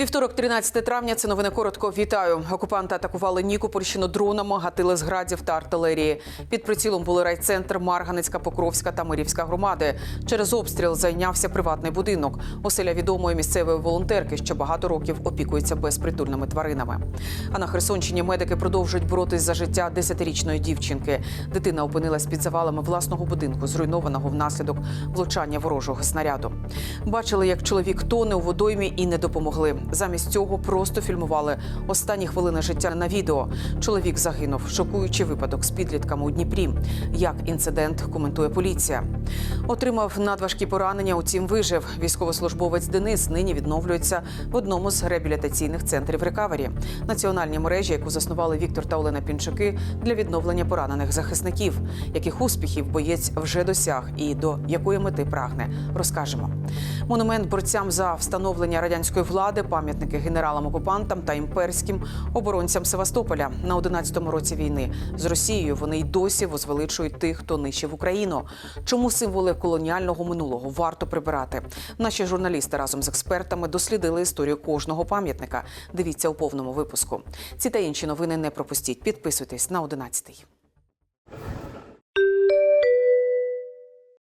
Вівторок, 13 травня. Це новини коротко. Вітаю. Окупанти атакували Нікопольщину дронами, гатили з градів та артилерії. Під прицілом були райцентр, Марганицька, Покровська та Мирівська громади. Через обстріл зайнявся приватний будинок. Оселя відомої місцевої волонтерки, що багато років опікується безпритульними тваринами. А на Херсонщині медики продовжують боротись за життя 10-річної дівчинки. Дитина опинилась під завалами власного будинку, зруйнованого внаслідок влучання ворожого снаряду. Бачили, як чоловік тоне у водоймі і не допомогли. Замість цього просто фільмували останні хвилини життя на відео. Чоловік загинув. Шокуючий випадок з підлітками у Дніпрі. Як інцидент коментує поліція. Отримав надважкі поранення, утім вижив. Військовослужбовець Денис нині відновлюється в одному з реабілітаційних центрів рекавері. Національній мережі, яку заснували Віктор та Олена Пінчуки для відновлення поранених захисників. Яких успіхів боєць вже досяг і до якої мети прагне, розкажемо. Монумент борцям за встановлення радянської влади, пам'ятники генералам-окупантам та імперським оборонцям Севастополя на 11-му році війни з Росією. Вони й досі возвеличують тих, хто нищив Україну. Чому символи колоніального минулого варто прибирати? Наші журналісти разом з експертами дослідили історію кожного пам'ятника. Дивіться у повному випуску. Ці та інші новини не пропустіть. Підписуйтесь на 11-й.